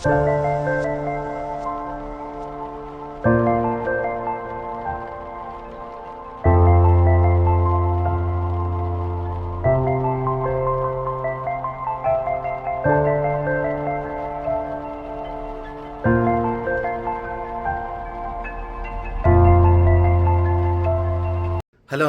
Hello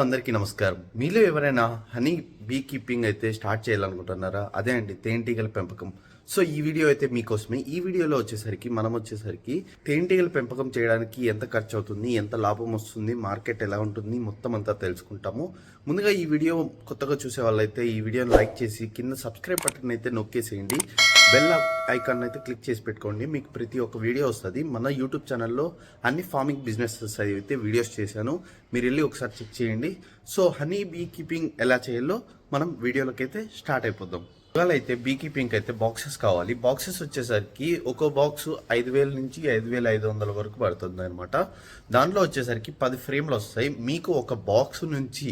అందరికీ నమస్కారం. మీలో ఎవరైనా హనీ బీ కీపింగ్ అయితే స్టార్ట్ చేయాలనుకుంటున్నారా? అదే అండి తేనెటీగల పెంపకం. సో ఈ వీడియో అయితే మీకోసమే. ఈ వీడియోలో వచ్చేసరికి మనం వచ్చేసరికి తేనెటీగల పెంపకం చేయడానికి ఎంత ఖర్చు అవుతుంది ఎంత లాభం వస్తుంది మార్కెట్ ఎలా ఉంటుంది మొత్తం అంతా తెలుసుకుంటాము. ముందుగా ఈ వీడియో కొత్తగా చూసే వాళ్ళైతే ఈ వీడియోని లైక్ చేసి కింద సబ్స్క్రైబ్ బటన్ అయితే నొక్కేసేయండి. బెల్ ఐకాన్ అయితే క్లిక్ చేసి పెట్టుకోండి. మీకు ప్రతి ఒక్క వీడియో వస్తుంది. మన యూట్యూబ్ ఛానల్లో అన్ని ఫార్మింగ్ బిజినెసెస్ అయితే వీడియోస్ చేశాను. మీరు వెళ్ళి ఒకసారి చెక్ చేయండి. సో హనీ బీ కీపింగ్ ఎలా చేయాలో మనం వీడియోలకైతే స్టార్ట్ అయిపోదాం. అయితే బీ కీపింగ్ అయితే బాక్సెస్ కావాలి. బాక్సెస్ వచ్చేసరికి ఒక్కో బాక్స్ ఐదు వేల నుంచి ఐదు వేల ఐదు వందల వరకు పడుతుంది అనమాట దాంట్లో వచ్చేసరికి పది ఫ్రేమ్లు వస్తాయి. మీకు ఒక బాక్స్ నుంచి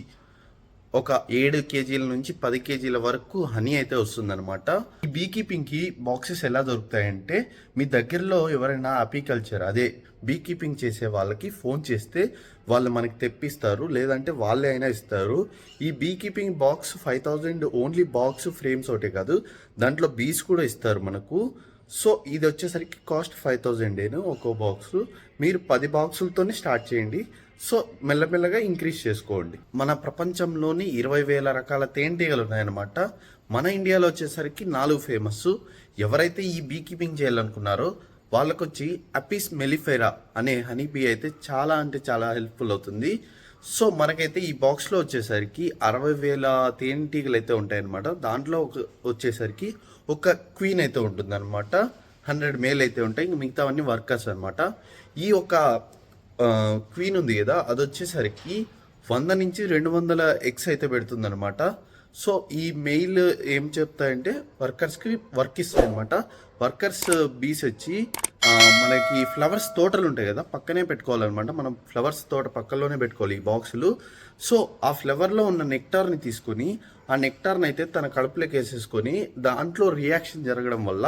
ఒక ఏడు కేజీల నుంచి పది కేజీల వరకు హనీ అయితే వస్తుందన్నమాట. ఈ బీ కీపింగ్కి బాక్సెస్ ఎలా దొరుకుతాయంటే మీ దగ్గరలో ఎవరైనా అపీకల్చర్ అదే బీ కీపింగ్ చేసే వాళ్ళకి ఫోన్ చేస్తే వాళ్ళు మనకి తెప్పిస్తారు లేదంటే వాళ్ళే అయినా ఇస్తారు. ఈ bee keeping box five thousand only box frames ఒకటే కాదు దాంట్లో బీస్ కూడా ఇస్తారు మనకు. సో ఇది వచ్చేసరికి కాస్ట్ ఫైవ్ థౌజండేను ఒక్కో బాక్స్. మీరు పది బాక్సులతోనే స్టార్ట్ చేయండి. సో మెల్లమెల్లగా ఇంక్రీజ్ చేసుకోండి. మన ప్రపంచంలోని ఇరవై వేల రకాల తేనెటీగలు ఉన్నాయన్నమాట. మన ఇండియాలో వచ్చేసరికి నాలుగు ఫేమస్ ఎవరైతే ఈ బీ కీపింగ్ చేయాలనుకున్నారో వాళ్ళకొచ్చి అపిస్ మెలిఫెరా అనే హనీ బీ అయితే చాలా అంటే చాలా హెల్ప్ఫుల్ అవుతుంది. సో మనకైతే ఈ బాక్స్లో వచ్చేసరికి అరవై వేల తేనెటీగలు అయితే ఉంటాయన్నమాట. దాంట్లో ఒక వచ్చేసరికి ఒక క్వీన్ అయితే ఉంటుంది అనమాట హండ్రెడ్ మేల్ అయితే ఉంటాయి. ఇంక మిగతావన్నీ వర్కర్స్ అనమాట ఈ ఒక క్వీన్ ఉంది కదా అది వచ్చేసరికి వంద నుంచి రెండు వందల ఎగ్స్ అయితే పెడుతుంది అనమాట సో ఈ మెయిల్ ఏం చెప్తాయంటే వర్కర్స్కి వర్క్ ఇస్తాయి అనమాట వర్కర్స్ బీస్ వచ్చి మనకి ఫ్లవర్స్ తోటలు ఉంటాయి కదా పక్కనే పెట్టుకోవాలన్నమాట. మనం ఫ్లవర్స్ తోట పక్కలోనే పెట్టుకోవాలి ఈ బాక్సులు. సో ఆ ఫ్లవర్లో ఉన్న నెక్టార్ని తీసుకొని ఆ నెక్టార్ని అయితే తన కడుపులోకి వేసేసుకొని దాంట్లో రియాక్షన్ జరగడం వల్ల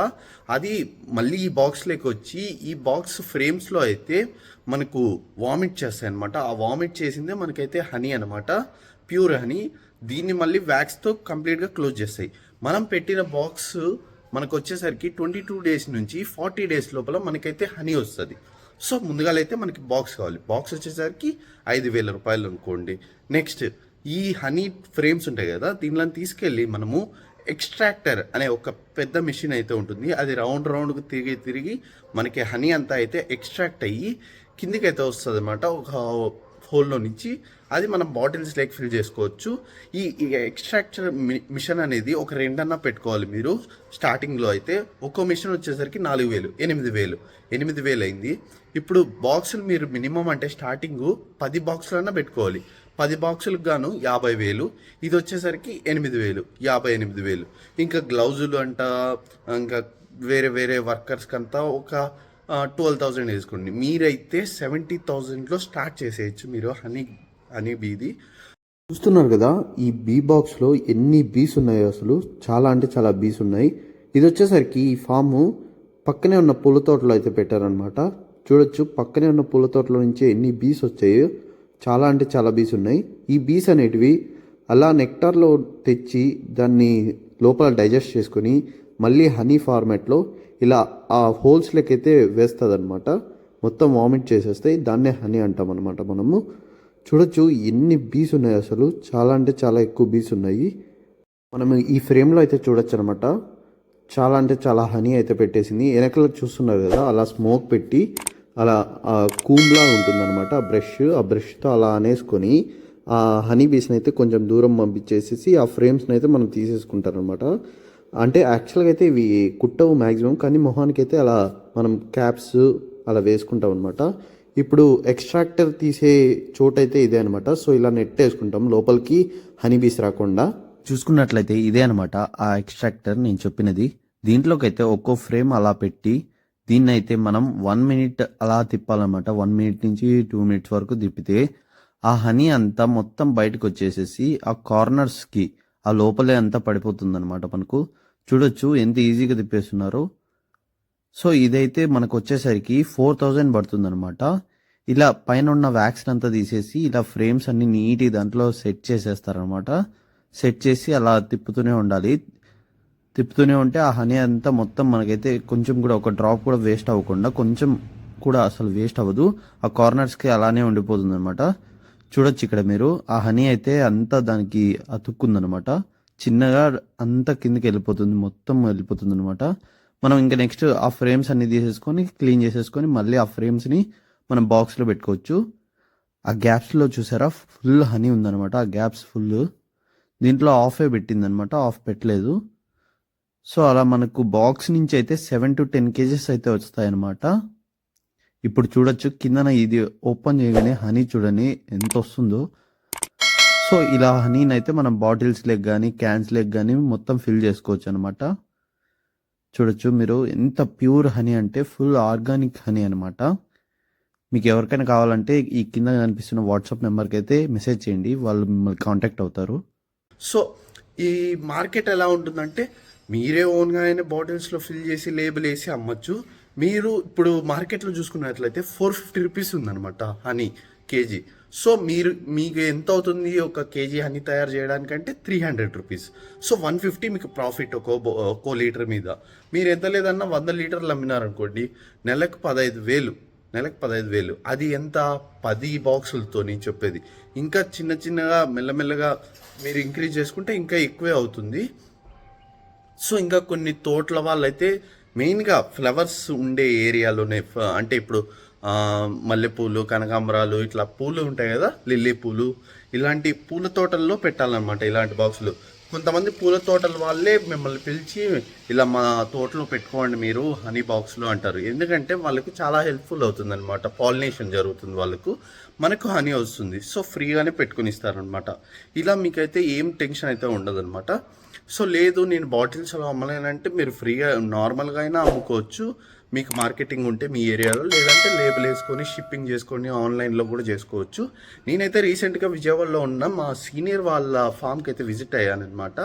అది మళ్ళీ ఈ బాక్స్లోకి వచ్చి ఈ బాక్స్ ఫ్రేమ్స్లో అయితే మనకు వామిట్ చేస్తాయి అనమాట ఆ వామిట్ చేసిందే మనకైతే హనీ అనమాట ప్యూర్ అని దీన్ని మళ్ళీ వ్యాక్స్తో కంప్లీట్గా క్లోజ్ చేస్తాయి. మనం పెట్టిన బాక్స్ మనకు వచ్చేసరికి ట్వంటీ టూ డేస్ నుంచి ఫార్టీ డేస్ లోపల మనకైతే హనీ వస్తుంది. సో ముందుగాలైతే మనకి బాక్స్ కావాలి. బాక్స్ వచ్చేసరికి ఐదు వేల రూపాయలు అనుకోండి. నెక్స్ట్ ఈ హనీ ఫ్రేమ్స్ ఉంటాయి కదా దీనిలో తీసుకెళ్ళి మనము ఎక్స్ట్రాక్టర్ అనే ఒక పెద్ద మిషన్ అయితే ఉంటుంది. అది రౌండ్ రౌండ్కి తిరిగి తిరిగి మనకి హనీ అంతా అయితే ఎక్స్ట్రాక్ట్ అయ్యి కిందికి అయితే వస్తుంది అనమాట ఒక హోల్లో నుంచి అది మనం బాటిల్స్ లైక్ ఫిల్ చేసుకోవచ్చు. ఈ ఎక్స్ట్రాక్చర్ మిషన్ అనేది ఒక రెండన్నా పెట్టుకోవాలి మీరు. స్టార్టింగ్లో అయితే ఒక్కో మిషన్ వచ్చేసరికి నాలుగు వేలు ఎనిమిది వేలు ఎనిమిది వేలు అయింది. ఇప్పుడు బాక్సులు మీరు మినిమం అంటే స్టార్టింగ్ పది బాక్సులన్నా పెట్టుకోవాలి. పది బాక్సులకు గాను యాభై వేలు ఇది వచ్చేసరికి ఎనిమిది వేలు యాభై ఎనిమిది వేలు. ఇంకా గ్లౌజులు అంట ఇంకా వేరే వేరే వర్కర్స్కి అంతా ఒక ట్వెల్వ్ థౌజండ్ వేసుకోండి. మీరైతే సెవెంటీ థౌజండ్లో స్టార్ట్ చేసేయచ్చు మీరు హనీ హనీ బీది చూస్తున్నారు కదా ఈ బీ బాక్స్లో ఎన్ని బీస్ ఉన్నాయో అసలు? చాలా అంటే చాలా బీస్ ఉన్నాయి. ఇది వచ్చేసరికి ఈ ఫాము పక్కనే ఉన్న పూల తోటలో అయితే పెట్టారనమాట చూడొచ్చు పక్కనే ఉన్న పూల తోటలో నుంచి ఎన్ని బీస్ వచ్చాయో. చాలా అంటే చాలా బీస్ ఉన్నాయి. ఈ బీస్ అనేటివి అలా నెక్టార్లో తెచ్చి దాన్ని లోపల డైజెస్ట్ చేసుకొని మళ్ళీ హనీ ఫార్మాట్లో ఇలా ఆ హోల్స్లకైతే అయితే వేస్తుంది అనమాట మొత్తం వామిట్ చేసేస్తాయి దాన్నే హనీ అంటాం అనమాట మనము. చూడొచ్చు ఎన్ని బీస్ ఉన్నాయి అసలు. చాలా అంటే చాలా ఎక్కువ బీస్ ఉన్నాయి. మనం ఈ ఫ్రేమ్లో అయితే చూడొచ్చు అనమాట చాలా అంటే చాలా హనీ అయితే పెట్టేసింది. వెనకల చూస్తున్నారు కదా అలా స్మోక్ పెట్టి అలా కూమ్లా ఉంటుందన్నమాట ఆ బ్రష్. ఆ బ్రష్తో అలా అనేసుకొని ఆ హనీ బీస్ని అయితే కొంచెం దూరం పంపించేసేసి ఆ ఫ్రేమ్స్ని అయితే మనం తీసేసుకుంటారనమాట అంటే యాక్చువల్గా అయితే ఇవి కుట్టవు మ్యాక్సిమం కానీ మొహానికి అయితే అలా మనం క్యాప్స్ అలా వేసుకుంటాం అనమాట ఇప్పుడు ఎక్స్ట్రాక్టర్ తీసే చోటు అయితే ఇదే అనమాట సో ఇలా నెట్ వేసుకుంటాం. లోపలికి హనీ బీస్ రాకుండా. చూసుకున్నట్లయితే ఇదే అనమాట ఆ ఎక్స్ట్రాక్టర్ నేను చెప్పినది. దీంట్లోకైతే ఒక్కో ఫ్రేమ్ అలా పెట్టి దీన్ని అయితే మనం వన్ మినిట్ అలా తిప్పాలన్నమాట. వన్ మినిట్ నుంచి టూ మినిట్స్ వరకు తిప్పితే ఆ హనీ అంతా మొత్తం బయటకు వచ్చేసేసి ఆ కార్నర్స్కి ఆ లోపలే అంతా పడిపోతుంది అనమాట మనకు. చూడొచ్చు ఎంత ఈజీగా తిప్పేస్తున్నారు. సో ఇదైతే మనకు వచ్చేసరికి ఫోర్ థౌజండ్ పడుతుంది అనమాట ఇలా పైన ఉన్న వ్యాక్సిన్ అంతా తీసేసి ఇలా ఫ్రేమ్స్ అన్ని నీట్ దాంట్లో సెట్ చేసేస్తారనమాట సెట్ చేసి అలా తిప్పుతూనే ఉండాలి. తిప్పుతూనే ఉంటే ఆ హనీ అంతా మొత్తం మనకైతే కొంచెం కూడా ఒక డ్రాప్ కూడా వేస్ట్ అవ్వకుండా కొంచెం కూడా అసలు వేస్ట్ అవ్వదు. ఆ కార్నర్స్కి అలానే ఉండిపోతుంది అనమాట చూడొచ్చు ఇక్కడ మీరు. ఆ హనీ అయితే అంతా దానికి అతుక్కుందనమాట చిన్నగా అంతా కిందకి వెళ్ళిపోతుంది మొత్తం వెళ్ళిపోతుంది అనమాట మనం ఇంకా నెక్స్ట్ ఆ ఫ్రేమ్స్ అన్ని తీసేసుకొని క్లీన్ చేసేసుకొని మళ్ళీ ఆ ఫ్రేమ్స్ని మనం బాక్స్లో పెట్టుకోవచ్చు. ఆ గ్యాప్స్లో చూసారా ఫుల్ హనీ ఉందనమాట ఆ గ్యాప్స్ ఫుల్ దీంట్లో ఆఫే పెట్టిందనమాట ఆఫ్ పెట్టలేదు. సో అలా మనకు బాక్స్ నుంచి అయితే సెవెన్ టు టెన్ కేజెస్ అయితే వస్తాయన్నమాట. ఇప్పుడు చూడొచ్చు కిందన ఇది ఓపెన్ చేయగానే హనీ చూడని ఎంత వస్తుందో. సో ఇలా హనీని అయితే మనం బాటిల్స్ లెగ్ కానీ క్యాన్స్ లెగ్ కానీ మొత్తం ఫిల్ చేసుకోవచ్చు అనమాట చూడొచ్చు మీరు ఎంత ప్యూర్ హనీ అంటే ఫుల్ ఆర్గానిక్ హనీ అనమాట మీకు ఎవరికైనా కావాలంటే ఈ కింద కనిపిస్తున్న వాట్సాప్ నెంబర్కి అయితే మెసేజ్ చేయండి వాళ్ళు మిమ్మల్ని కాంటాక్ట్ అవుతారు. సో ఈ మార్కెట్ ఎలా ఉంటుందంటే మీరే ఓన్గా అయినా బాటిల్స్లో ఫిల్ చేసి లేబుల్ వేసి అమ్మచ్చు. మీరు ఇప్పుడు మార్కెట్లో చూసుకున్నట్లయితే ఫోర్ ఫిఫ్టీ రూపీస్ ఉందన్నమాట హనీ. కేజీ. సో మీరు మీకు ఎంత అవుతుంది ఒక కేజీ హనీ తయారు చేయడానికంటే three hundred rupees so one fifty మీకు ప్రాఫిట్ ఒక్కో ఒక్కో లీటర్ మీద. మీరు ఎంత లేదన్నా వంద లీటర్లు అమ్మినారనుకోండి నెలకు పదహైదు వేలు నెలకు పదహైదు వేలు. అది ఎంత? పది బాక్సులతో నేను చెప్పేది. ఇంకా చిన్న చిన్నగా మెల్లమెల్లగా మీరు ఇంక్రీజ్ చేసుకుంటే ఇంకా ఎక్కువే అవుతుంది. సో ఇంకా కొన్ని తోటల వాళ్ళైతే మెయిన్గా ఫ్లవర్స్ ఉండే ఏరియాలోనే అంటే ఇప్పుడు మల్లెపూలు కనకాంబరాలు ఇట్లా పూలు ఉంటాయి కదా లిల్లీ పూలు ఇలాంటి పూల తోటల్లో పెట్టాలన్నమాట ఇలాంటి బాక్సులు కొంతమంది పూల తోటల వాళ్ళే మిమ్మల్ని పిలిచి ఇలా మా తోటలో పెట్టుకోండి మీరు హనీ బాక్స్లో అంటారు. ఎందుకంటే వాళ్ళకి చాలా హెల్ప్ఫుల్ అవుతుంది అనమాట పాలినేషన్ జరుగుతుంది వాళ్ళకు. మనకు హనీ వస్తుంది. సో ఫ్రీగానే పెట్టుకుని ఇస్తారనమాట ఇలా మీకైతే ఏం టెన్షన్ అయితే ఉండదన్నమాట. సో లేదు నేను బాటిల్స్లో అమ్మలేనంటే మీరు ఫ్రీగా నార్మల్గా అయినా అమ్ముకోవచ్చు. మీకు మార్కెటింగ్ ఉంటే మీ ఏరియాలో లేదంటే లేబుల్ వేసుకొని షిప్పింగ్ చేసుకొని ఆన్లైన్లో కూడా చేసుకోవచ్చు. నేనైతే రీసెంట్గా విజయవాడలో ఉన్న మా సీనియర్ వాళ్ళ ఫామ్కి అయితే విజిట్ అయ్యానమాట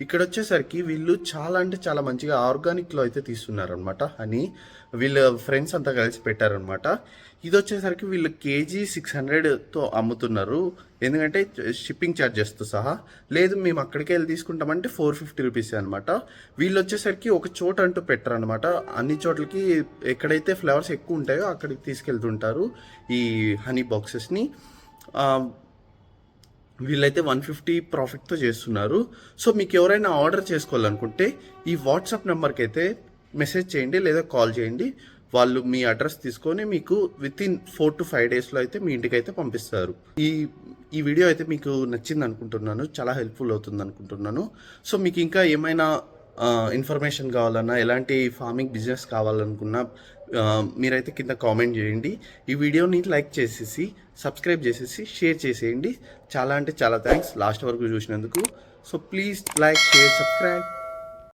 ఇక్కడ వచ్చేసరికి వీళ్ళు చాలా అంటే చాలా మంచిగా ఆర్గానిక్లో అయితే తీస్తున్నారనమాట అని వీళ్ళ ఫ్రెండ్స్ అంతా కలిసి పెట్టారనమాట ఇది వచ్చేసరికి వీళ్ళు కేజీ సిక్స్ హండ్రెడ్తో అమ్ముతున్నారు. ఎందుకంటే షిప్పింగ్ ఛార్జెస్తో సహా. లేదు మేము అక్కడికి వెళ్ళి తీసుకుంటామంటే ఫోర్ ఫిఫ్టీ రూపీస్ అనమాట వీళ్ళు వచ్చేసరికి ఒక చోట అంటూ పెట్టారనమాట అన్ని చోట్లకి ఎక్కడైతే ఫ్లవర్స్ ఎక్కువ ఉంటాయో అక్కడికి తీసుకెళ్తుంటారు ఈ హనీ బాక్సెస్ని వీళ్ళైతే వన్ ఫిఫ్టీ ప్రాఫిట్తో చేస్తున్నారు. సో మీకు ఎవరైనా ఆర్డర్ చేసుకోవాలనుకుంటే ఈ వాట్సాప్ నెంబర్కి అయితే మెసేజ్ చేయండి లేదా కాల్ చేయండి. వాళ్ళు మీ అడ్రస్ తీసుకొని మీకు within four to five డేస్లో అయితే మీ ఇంటికి అయితే పంపిస్తారు. ఈ ఈ వీడియో అయితే మీకు నచ్చింది అనుకుంటున్నాను. చాలా హెల్ప్ఫుల్ అవుతుంది అనుకుంటున్నాను. సో మీకు ఇంకా ఏమైనా ఇన్ఫర్మేషన్ కావాలన్నా ఎలాంటి ఫార్మింగ్ బిజినెస్ కావాలనుకున్నా మీరైతే కింద కామెంట్ చేయండి. ఈ వీడియోని లైక్ చేసేసి సబ్స్క్రైబ్ చేసేసి షేర్ చేసేయండి. చాలా అంటే చాలా థ్యాంక్స్ లాస్ట్ వరకు చూసినందుకు. So please like share subscribe